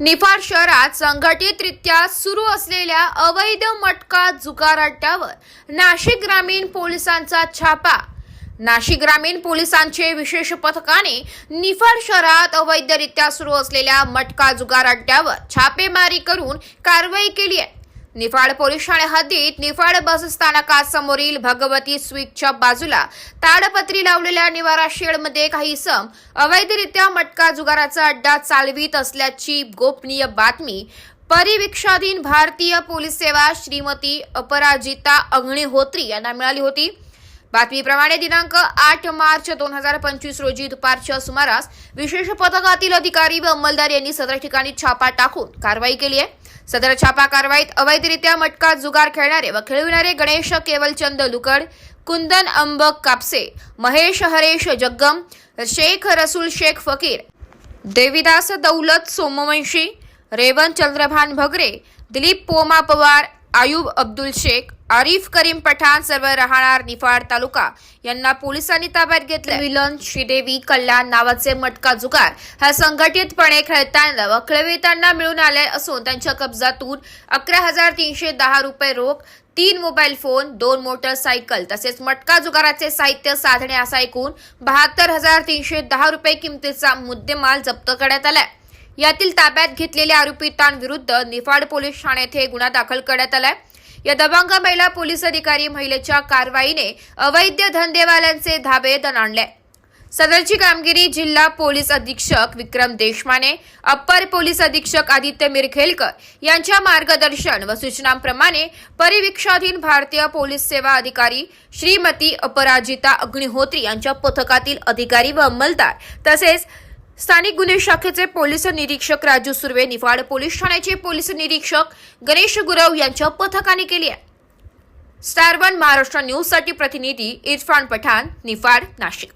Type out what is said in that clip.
निफाड शहरात संघटितरित्या सुरू असलेल्या अवैध मटका जुगार अड्ड्यावर नाशिक ग्रामीण पोलिसांचा छापा. नाशिक ग्रामीण पोलिसांचे विशेष पथकाने निफाड शहरात अवैधरित्या सुरू असलेल्या मटका जुगार अड्ड्यावर छापेमारी करून कारवाई केली आहे. निफाड पोलीस ठाणे हद्दीत निफाड बस स्थानकासमोरील भगवती स्वीटच्या बाजूला ताडपत्री लावलेल्या निवारा शेडमध्ये काही सम अवैधरित्या मटका जुगाराचा अड्डा चालवित असल्याची गोपनीय बातमी परिवीक्षाधीन भारतीय पोलीस सेवा श्रीमती अपराजिता अग्निहोत्री यांना मिळाली होती. बातमीप्रमाणे दिनांक आठ मार्च दोन हजार पंचवीस रोजी दुपारच्या सुमारास विशेष पथकातील अधिकारी व अंमलदार यांनी सदर ठिकाणी छापा टाकून कारवाई केली आहे. सदर छापा कारवाईत अवैधरित्या मटका जुगार खेळणारे व खेळविणारे गणेश केवलचंद लुकड कुंदन अंबक कापसे महेश हरेश जग्गम शेख रसूल शेख फकीर देविदास दौलत सोमवंशी रेवन चंद्रभान भगरे दिलीप पोमा पवार आयुब अब्दुल शेख आरिफ करीम पठाण सर्व राहणार निफाड तालुका. यांना पोलिसांनी ताब्यात घेतले मिलन श्रीदेवी कल्याण नावाचे मटका जुगार हा संघटितपणे खेळताना व खेळविताना मिळून आले असून त्यांच्या कब्जातून अकरा हजार तीनशे दहा रुपये रोख तीन मोबाईल फोन दोन मोटरसायकल तसेच मटका जुगाराचे साहित्य साधने असा ऐकून बहात्तर हजार तीनशे दहा रुपये किमतीचा मुद्देमाल जप्त करण्यात आलाय. यातील ताब्यात घेतलेल्या आरोपितांविरुद्ध निफाड पोलीस ठाणे येथे गुन्हा दाखल करण्यात आलाय. या दबंग महिला पोलीस अधिकारी महिलेच्या कारवाईने अवैध धंदेवाल्यांचे धाबे दणाणले. सदरची कामगिरी जिल्हा पोलीस अधीक्षक विक्रम देशमाने अप्पर पोलीस अधीक्षक आदित्य मिरखेलकर यांच्या मार्गदर्शन व सूचनांप्रमाणे परिवीक्षाधीन भारतीय पोलीस सेवा अधिकारी श्रीमती अपराजिता अग्निहोत्री यांच्या पथकातील अधिकारी व अंमलदार तसेच स्थानिक गुन्हे शाखेचे पोलीस निरीक्षक राजू सुर्वे निफाड पोलीस ठाण्याचे पोलीस निरीक्षक गणेश गुरव यांच्या पथकाने केली आहे. स्टार वन महाराष्ट्र न्यूजसाठी प्रतिनिधी इरफान पठाण निफाड नाशिक.